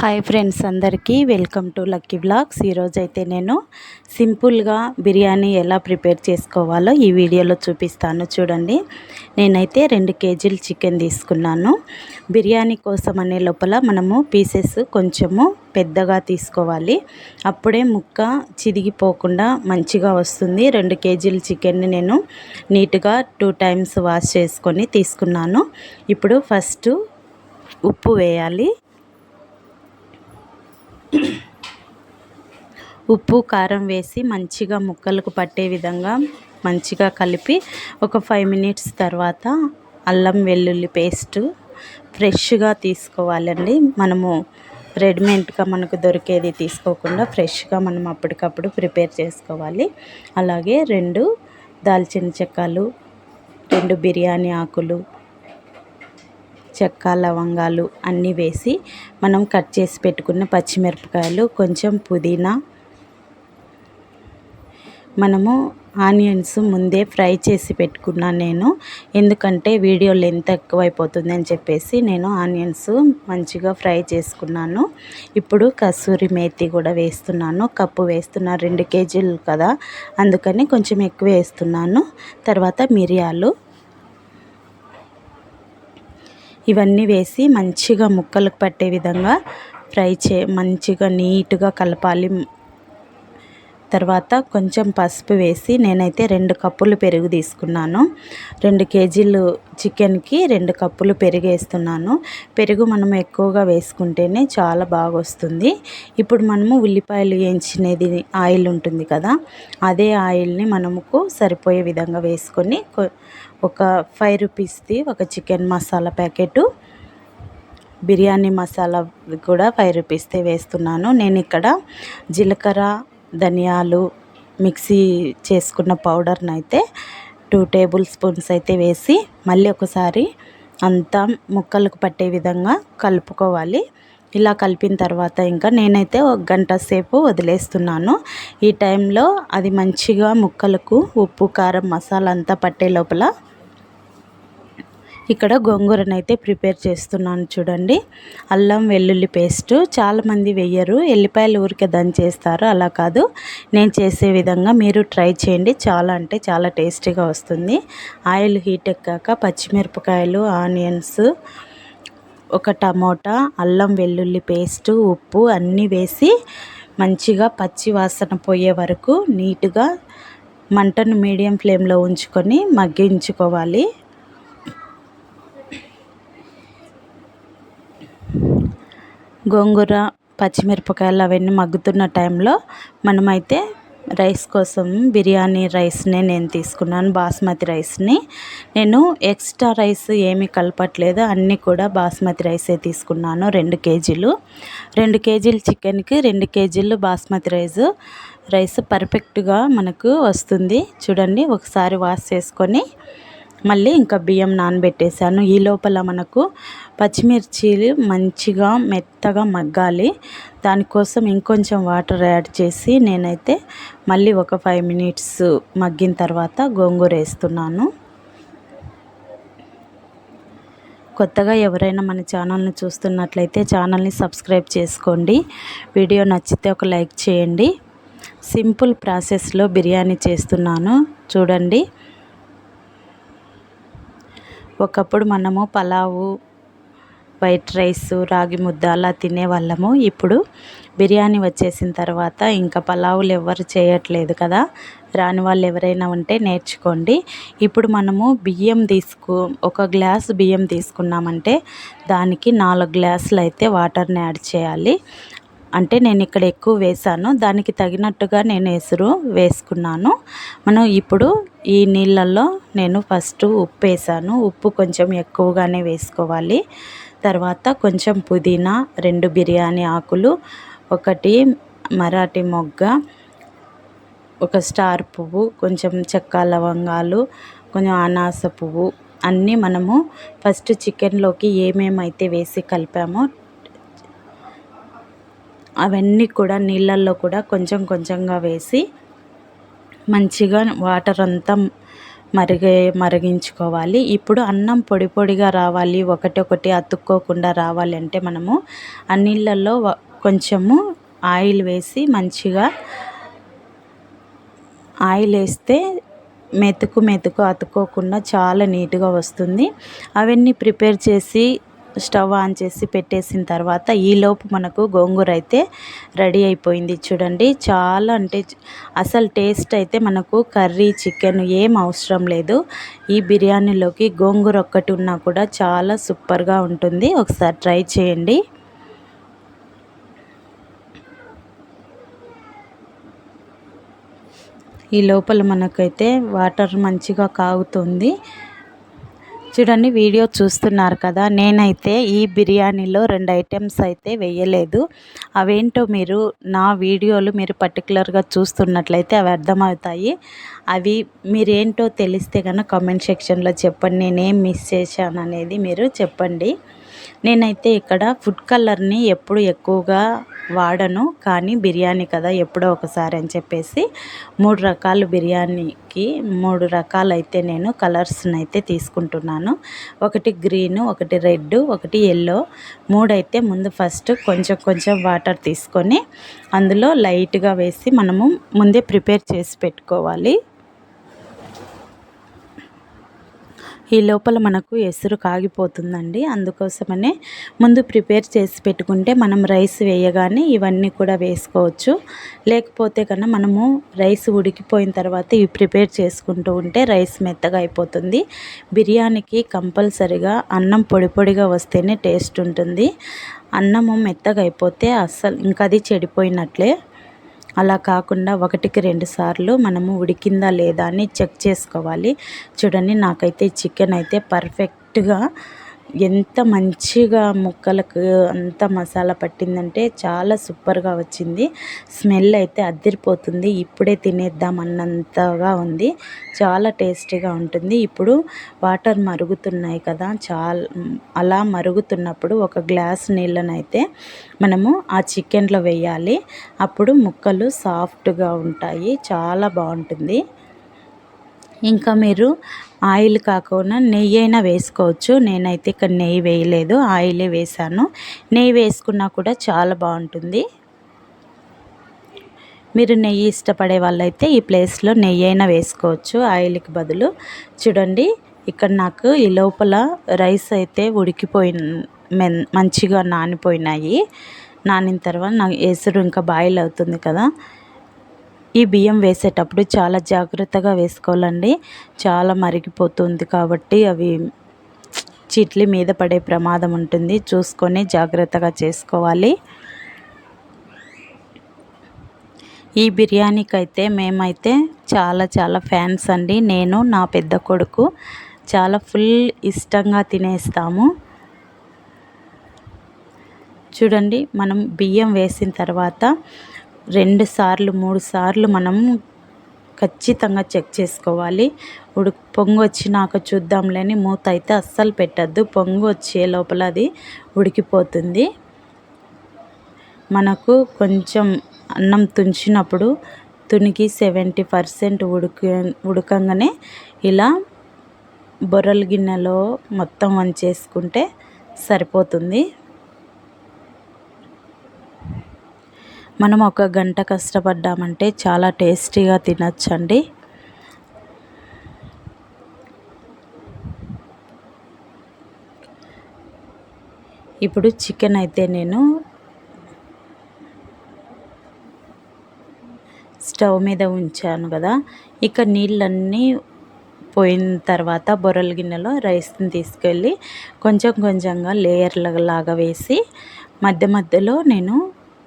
Hi friends అందరికీ welcome to lucky blogs ఈరోజు అయితే నేను సింపుల్గా బిర్యానీ ఎలా ప్రిపేర్ చేసుకోవాలో ఈ వీడియోలో చూపిస్తాను చూడండి. నేనైతే రెండు కేజీలు చికెన్ తీసుకున్నాను. బిర్యానీ కోసం అనే లోపల మనము పీసెస్ కొంచెము పెద్దగా తీసుకోవాలి. అప్పుడే ముక్క చిదిగిపోకుండా మంచిగా వస్తుంది. రెండు కేజీల చికెన్ని నేను నీట్గా టూ టైమ్స్ వాష్ చేసుకొని తీసుకున్నాను. ఇప్పుడు ఫస్ట్ ఉప్పు వేయాలి. ఉప్పు కారం వేసి మంచిగా ముక్కలకు పట్టే విధంగా మంచిగా కలిపి ఒక ఫైవ్ మినిట్స్ తర్వాత అల్లం వెల్లుల్లి పేస్ట్ ఫ్రెష్గా తీసుకోవాలండి. మనము రెడీమేడ్గా మనకు దొరికేది తీసుకోకుండా ఫ్రెష్గా మనం అప్పటికప్పుడు ప్రిపేర్ చేసుకోవాలి. అలాగే రెండు దాల్చిన చెక్కలు రెండు బిర్యానీ ఆకులు చెక్క లవంగాలు అన్నీ వేసి మనం కట్ చేసి పెట్టుకున్న పచ్చిమిరపకాయలు కొంచెం పుదీనా. మనము ఆనియన్స్ ముందే ఫ్రై చేసి పెట్టుకున్నాను నేను. ఎందుకంటే వీడియో లెంత్ ఎక్కువైపోతుంది అని చెప్పేసి నేను ఆనియన్స్ మంచిగా ఫ్రై చేసుకున్నాను. ఇప్పుడు కసూరి మేతి కూడా వేస్తున్నాను. కప్పు వేస్తున్నాను రెండు కేజీలు కదా. అందుకని కొంచెం ఎక్కువ వేస్తున్నాను. తర్వాత మిరియాలు ఇవన్నీ వేసి మంచిగా ముక్కలకు పట్టే విధంగా ఫ్రై చే మంచిగా నీట్గా కలపాలి. తర్వాత కొంచెం పసుపు వేసి నేనైతే రెండు కప్పులు పెరుగు తీసుకున్నాను. రెండు కేజీలు చికెన్కి రెండు కప్పులు పెరుగు వేస్తున్నాను. పెరుగు మనం ఎక్కువగా వేసుకుంటేనే చాలా బాగా వస్తుంది ఇప్పుడు మనము ఉల్లిపాయలు వేయించినది ఆయిల్ ఉంటుంది కదా అదే ఆయిల్ని మనముకు సరిపోయే విధంగా వేసుకొని ఒక ఫైవ్ రూపీస్ది ఒక చికెన్ మసాలా ప్యాకెటు బిర్యానీ మసాలా కూడా ఫైవ్ రూపీస్దే వేస్తున్నాను. నేను ఇక్కడ జీలకర్ర ధనియాలు మిక్సీ చేసుకున్న పౌడర్ని అయితే టూ టేబుల్ స్పూన్స్ అయితే వేసి మళ్ళీ ఒకసారి అంతా ముక్కలకు పట్టే విధంగా కలుపుకోవాలి. ఇలా కలిపిన తర్వాత ఇంకా నేనైతే ఒక గంట సేపు వదిలేస్తున్నాను. ఈ టైంలో అది మంచిగా ముక్కలకు ఉప్పు కారం మసాలా అంతా పట్టే లోపల ఇక్కడ గోంగూరను అయితే ప్రిపేర్ చేస్తున్నాను చూడండి. అల్లం వెల్లుల్లి పేస్ట్. చాలామంది వెయ్యరు. ఎల్లిపాయలు ఊరికే దంచేస్తారు అలా కాదు. నేను చేసే విధంగా మీరు ట్రై చేయండి. చాలా అంటే చాలా టేస్టీగా వస్తుంది. ఆయిల్ హీట్ ఎక్కాక పచ్చిమిరపకాయలు ఆనియన్స్ ఒక టమోటా అల్లం వెల్లుల్లి పేస్టు ఉప్పు అన్నీ వేసి మంచిగా పచ్చి వాసన పోయే వరకు నీట్గా మంటను మీడియం ఫ్లేమ్లో ఉంచుకొని మగ్గించుకోవాలి. గోంగూర పచ్చిమిరపకాయలు అవన్నీ మగ్గుతున్న టైంలో మనమైతే రైస్ కోసం బిర్యానీ రైస్నే నేను తీసుకున్నాను బాస్మతి రైస్ని. నేను ఎక్స్ట్రా రైస్ ఏమీ కలపట్లేదు అన్నీ కూడా బాస్మతి రైసే తీసుకున్నాను రెండు కేజీలు. రెండు కేజీలు చికెన్కి రెండు కేజీలు బాస్మతి రైస్. రైస్ పర్ఫెక్ట్గా మనకు వస్తుంది. చూడండి ఒకసారి వాష్ చేసుకొని మళ్ళీ ఇంకా బియ్యం నానబెట్టేసాను ఈ లోపల మనకు పచ్చిమిర్చీలు మంచిగా మెత్తగా మగ్గాలి. దానికోసం ఇంకొంచెం వాటర్ యాడ్ చేసి నేనైతే మళ్ళీ ఒక ఫైవ్ మినిట్స్ మగ్గిన తర్వాత గోంగూర వేస్తున్నాను. కొత్తగా ఎవరైనా మన ఛానల్ని చూస్తున్నట్లయితే ఛానల్ని సబ్స్క్రైబ్ చేసుకోండి. వీడియో నచ్చితే ఒక లైక్ చేయండి. సింపుల్ ప్రాసెస్లో బిర్యానీ చేస్తున్నాను. చూడండి. ఒకప్పుడు మనము పలావు వైట్ రైస్ రాగి ముద్ద అలా తినేవాళ్ళము. ఇప్పుడు బిర్యానీ వచ్చేసిన తర్వాత ఇంకా పలావులు ఎవరు చేయట్లేదు కదా. రాని వాళ్ళు ఎవరైనా ఉంటే నేర్చుకోండి. ఇప్పుడు మనము బియ్యం తీసుకు ఒక గ్లాస్ బియ్యం తీసుకున్నామంటే దానికి నాలుగు గ్లాసులు అయితే వాటర్ని యాడ్ చేయాలి. అంటే నేను ఇక్కడ ఎక్కువ వేసాను దానికి తగినట్టుగా నేను ఎసురు వేసుకున్నాను. మనం ఇప్పుడు ఈ నీళ్ళల్లో నేను ఫస్ట్ ఉప్పు వేసాను ఉప్పు కొంచెం ఎక్కువగానే వేసుకోవాలి. తర్వాత కొంచెం పుదీనా రెండు బిర్యానీ ఆకులు ఒకటి మరాఠీ మొగ్గ ఒక స్టార్ పువ్వు కొంచెం చెక్క లవంగాలు కొంచెం అనాస పువ్వు అన్నీ మనము ఫస్ట్ చికెన్లోకి ఏమేమైతే వేసి కలిపామో అవన్నీ కూడా నీళ్ళల్లో కూడా కొంచెం కొంచెంగా వేసి మంచిగా వాటర్ అంతా మరిగే మరిగించుకోవాలి. ఇప్పుడు అన్నం పొడి పొడిగా రావాలి ఒకటి అతుక్కోకుండా రావాలి అంటే మనము ఆ నీళ్ళల్లో కొంచెము ఆయిల్ వేసి మంచిగా ఆయిల్ వేస్తే మెతుకు మెతుకు అతుక్కోకుండా చాలా నీట్గా వస్తుంది. అవన్నీ ప్రిపేర్ చేసి స్టవ్ ఆన్ చేసి పెట్టేసిన తర్వాత ఈలోపు మనకు గోంగూర అయితే రెడీ అయిపోయింది. చూడండి చాలా అంటే అసలు టేస్ట్ అయితే మనకు కర్రీ చికెన్ ఏం అవసరం లేదు. ఈ బిర్యానీలోకి గోంగూర ఒక్కటి ఉన్నా కూడా చాలా సూపర్గా ఉంటుంది. ఒకసారి ట్రై చేయండి. ఈ లోపల మనకైతే వాటర్ మంచిగా కాగుతుంది. చూడండి వీడియో చూస్తున్నారు కదా. నేనైతే ఈ బిర్యానీలో రెండు ఐటమ్స్ అయితే వేయలేదు. అవేంటో మీరు నా వీడియోలు మీరు పర్టికులర్గా చూస్తున్నట్లయితే అవి అర్థమవుతాయి. అవి మీరేంటో తెలిస్తే కనుక కామెంట్ సెక్షన్లో చెప్పండి. నేనేం మిస్ చేశాను అనేది మీరు చెప్పండి. నేనైతే ఇక్కడ ఫుడ్ కలర్ని ఎప్పుడు ఎక్కువగా వాడను కానీ బిర్యానీ కదా ఎప్పుడో ఒకసారి అని చెప్పేసి మూడు రకాలు బిర్యానీకి మూడు రకాలు అయితే నేను కలర్స్ని అయితే తీసుకుంటున్నాను. ఒకటి గ్రీన్ ఒకటి రెడ్ ఒకటి ఎల్లో. మూడైతే ముందు ఫస్ట్ కొంచెం కొంచెం వాటర్ తీసుకొని అందులో లైట్గా వేసి మనము ముందే ప్రిపేర్ చేసి పెట్టుకోవాలి. ఈ లోపల మనకు ఎసురు కాగిపోతుందండి. అందుకోసమనే ముందు ప్రిపేర్ చేసి పెట్టుకుంటే మనం రైస్ వేయగానే ఇవన్నీ కూడా వేసుకోవచ్చు. లేకపోతే కన్నా మనము రైస్ ఉడికిపోయిన తర్వాత ఇవి ప్రిపేర్ చేసుకుంటూ ఉంటే రైస్ మెత్తగా అయిపోతుంది. బిర్యానీకి కంపల్సరిగా అన్నం పొడి పొడిగా వస్తేనే టేస్ట్ ఉంటుంది. అన్నము మెత్తగా అయిపోతే అస్సలు ఇంకా అది చెడిపోయినట్లే. అలా కాకుండా ఒకటికి రెండు సార్లు మనము ఉడికిందా లేదా అని చెక్ చేసుకోవాలి. చూడండి నాకైతే చికెన్ అయితే పర్ఫెక్ట్గా ఎంత మంచిగా ముక్కలకు అంత మసాలా పట్టిందంటే చాలా సూపర్గా వచ్చింది. స్మెల్ అయితే అద్దరిపోతుంది ఇప్పుడే తినేద్దాం అన్నంతగా ఉంది. చాలా టేస్టీగా ఉంటుంది. ఇప్పుడు వాటర్ మరుగుతున్నాయి కదా చాలా అలా మరుగుతున్నప్పుడు ఒక గ్లాస్ నీళ్ళనైతే మనము ఆ చికెన్లో వేయాలి. అప్పుడు ముక్కలు సాఫ్ట్గా ఉంటాయి. చాలా బాగుంటుంది. ఇంకా మీరు ఆయిల్ కాకుండా నెయ్యి అయినా వేసుకోవచ్చు. నేనైతే ఇక్కడ నెయ్యి వేయలేదు ఆయిలే వేసాను నెయ్యి వేసుకున్నా కూడా చాలా బాగుంటుంది. మీరు నెయ్యి ఇష్టపడే వాళ్ళైతే ఈ ప్లేస్లో నెయ్యి అయినా వేసుకోవచ్చు. ఆయిల్కి బదులు. చూడండి ఇక్కడ నాకు ఈ లోపల రైస్ అయితే ఉడికిపోయి మంచిగా నానిపోయినాయి. నానిన తర్వాత నాకు ఎసురు ఇంకా బాయిల్ అవుతుంది కదా. ఈ బియ్యం వేసేటప్పుడు చాలా జాగ్రత్తగా వేసుకోవాలండి. చాలా మరిగిపోతుంది కాబట్టి అవి చిట్లి మీద పడే ప్రమాదం ఉంటుంది. చూసుకొని జాగ్రత్తగా చేసుకోవాలి. ఈ బిర్యానీకి అయితే మేమైతే చాలా చాలా ఫ్యాన్స్ అండి. నేను నా పెద్ద కొడుకు చాలా ఫుల్ ఇష్టంగా తినేస్తాము. చూడండి మనం బియ్యం వేసిన తర్వాత రెండు సార్లు మూడు సార్లు మనం ఖచ్చితంగా చెక్ చేసుకోవాలి. ఉడు పొంగు వచ్చినాక చూద్దాంలేని మూత అయితే అస్సలు పెట్టద్దు. పొంగు వచ్చే లోపల అది ఉడికిపోతుంది. మనకు కొంచెం అన్నం తుంచినప్పుడు తునికి సెవెంటీ పర్సెంట్ ఉడికి ఉడకంగానే ఇలా బొర్రల గిన్నెలో మొత్తం వంచేసుకుంటే సరిపోతుంది. మనం ఒక గంట కష్టపడ్డామంటే చాలా టేస్టీగా తినచ్చండి. ఇప్పుడు చికెన్ అయితే నేను స్టవ్ మీద ఉంచాను కదా. ఇక నీళ్ళన్నీ పోయిన తర్వాత బొరల గిన్నెలో రైస్ని తీసుకెళ్ళి కొంచెం కొంచెంగా లేయర్లాగా వేసి మధ్య మధ్యలో నేను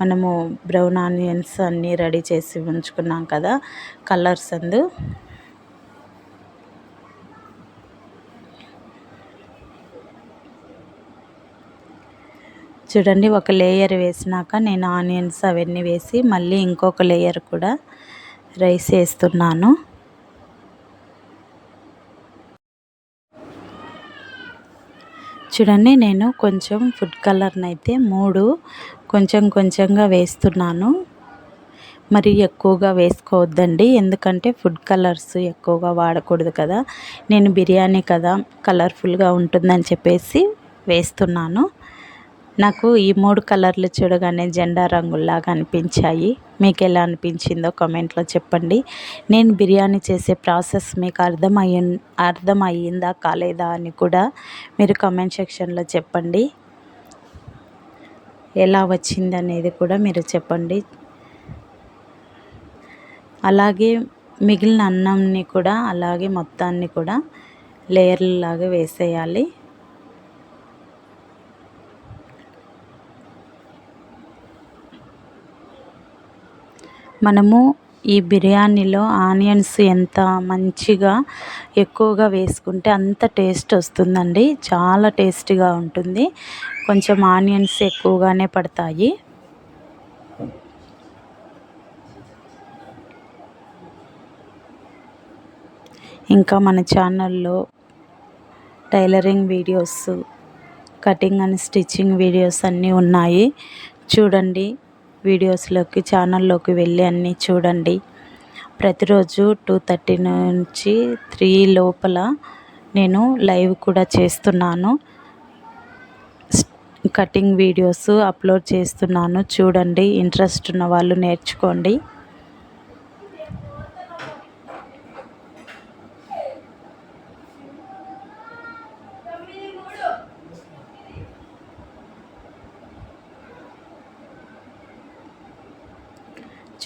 మనము బ్రౌన్ ఆనియన్స్ అన్నీ రెడీ చేసి ఉంచుకున్నాం కదా కలర్స్ అందు. చూడండి ఒక లేయర్ వేసినాక నేను ఆనియన్స్ అవన్నీ వేసి మళ్ళీ ఇంకొక లేయర్ కూడా రైస్ వేస్తున్నాను. చూడండి నేను కొంచెం ఫుడ్ కలర్ని అయితే మూడు కొంచెం కొంచెంగా వేస్తున్నాను. మరి ఎక్కువగా వేసుకోవద్దండి ఎందుకంటే ఫుడ్ కలర్స్ ఎక్కువగా వాడకూడదు కదా. నేను బిర్యానీ కదా కలర్ఫుల్గా ఉంటుందని చెప్పేసి వేస్తున్నాను. నాకు ఈ మూడు కలర్లు చూడగానే జెండా రంగుల్లాగా అనిపించాయి. మీకు ఎలా అనిపించిందో కామెంట్లో చెప్పండి. నేను బిర్యానీ చేసే ప్రాసెస్ మీకు అర్థమయ్యి అర్థమయ్యిందా కాలేదా అని కూడా మీరు కామెంట్ సెక్షన్లో చెప్పండి. ఎలా వచ్చింది అనేది కూడా మీరు చెప్పండి. అలాగే మిగిలిన అన్నంని కూడా అలాగే మొత్తాన్ని కూడా లేయర్లాగా వేసేయాలి. మనము ఈ బిర్యానీలో ఆనియన్స్ ఎంత మంచిగా ఎక్కువగా వేసుకుంటే అంత టేస్ట్ వస్తుందండి. చాలా టేస్టీగా ఉంటుంది. కొంచెం ఆనియన్స్ ఎక్కువగానే పడతాయి. ఇంకా మన ఛానల్లో tailoring videos cutting and stitching videos అన్నీ ఉన్నాయి. చూడండి. వీడియోస్లోకి ఛానల్లోకి వెళ్ళి అన్నీ చూడండి. ప్రతిరోజు టూ థర్టీ నుంచి త్రీ లోపల నేను లైవ్ కూడా చేస్తున్నాను. కటింగ్ వీడియోస్ అప్లోడ్ చేస్తున్నాను. చూడండి ఇంట్రెస్ట్ ఉన్న వాళ్ళు నేర్చుకోండి.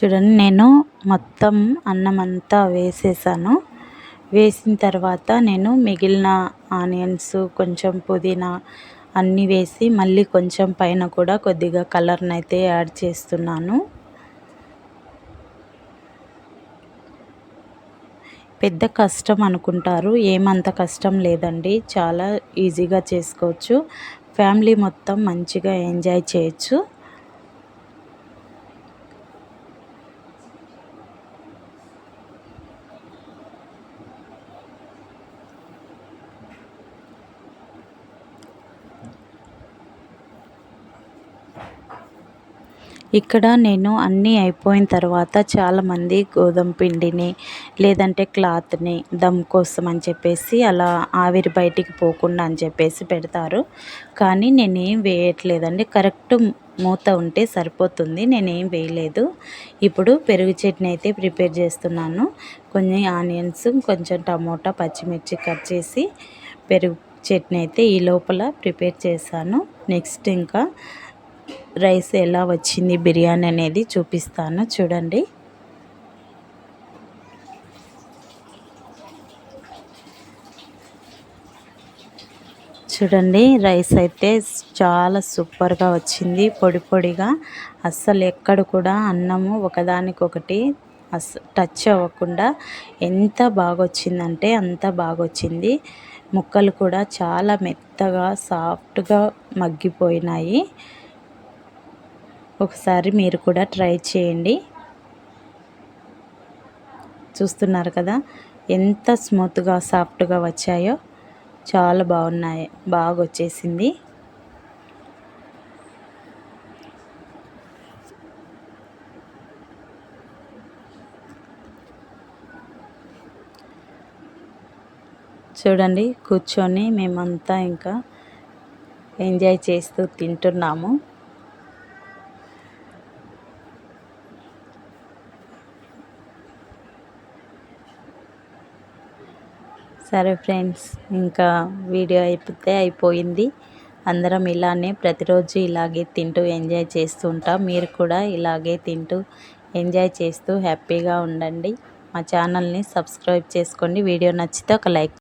చూడండి నేను మొత్తం అన్నం అంతా వేసేసాను. వేసిన తర్వాత నేను మిగిలిన ఆనియన్స్ కొంచెం పుదీనా అన్నీ వేసి మళ్ళీ కొంచెం పైన కూడా కొద్దిగా కలర్ని అయితే యాడ్ చేస్తున్నాను. పెద్ద కష్టం అనుకుంటారు ఏమంత కష్టం లేదండి. చాలా ఈజీగా చేసుకోవచ్చు. ఫ్యామిలీ మొత్తం మంచిగా ఎంజాయ్ చేయొచ్చు. ఇక్కడ నేను అన్నీ అయిపోయిన తర్వాత చాలామంది గోధుమ పిండిని లేదంటే క్లాత్ని దమ్ కోసం అని చెప్పేసి అలా ఆవిరి బయటికి పోకుండా అని చెప్పేసి పెడతారు. కానీ నేనేం వేయట్లేదండి. కరెక్ట్ మూత ఉంటే సరిపోతుంది. నేనేం వేయలేదు. ఇప్పుడు పెరుగు చట్నీ అయితే ప్రిపేర్ చేస్తున్నాను. కొన్ని ఆనియన్స్ కొంచెం టమోటా పచ్చిమిర్చి కట్ చేసి పెరుగు చట్నీ అయితే ఈ లోపల ప్రిపేర్ చేశాను. నెక్స్ట్ ఇంకా రైస్ ఎలా వచ్చింది బిర్యానీ అనేది చూపిస్తాను. చూడండి. చూడండి రైస్ అయితే చాలా సూపర్గా వచ్చింది. పొడి పొడిగా. అస్సలు ఎక్కడ కూడా అన్నము ఒకదానికొకటి అస్ టచ్ అవ్వకుండా ఎంత బాగా వచ్చిందంటే అంత బాగా వచ్చింది ముక్కలు కూడా చాలా మెత్తగా సాఫ్ట్గా మగ్గిపోయినాయి. ఒకసారి మీరు కూడా ట్రై చేయండి. చూస్తున్నారు కదా ఎంత స్మూత్గా సాఫ్ట్గా వచ్చాయో. చాలా బాగున్నాయి బాగా వచ్చేసింది. చూడండి కూర్చొని మేమంతా ఇంకా ఎంజాయ్ చేస్తూ తింటున్నాము. సరే ఫ్రెండ్స్ ఇంకా వీడియో అయిపోతే అయిపోయింది. అందరం ఇలానే ప్రతిరోజు ఇలాగే తింటూ ఎంజాయ్ చేస్తూ ఉంటాం. మీరు కూడా ఇలాగే తింటూ ఎంజాయ్ చేస్తూ హ్యాపీగా ఉండండి. మా ఛానల్ని సబ్స్క్రైబ్ చేసుకోండి. వీడియో నచ్చితే ఒక లైక్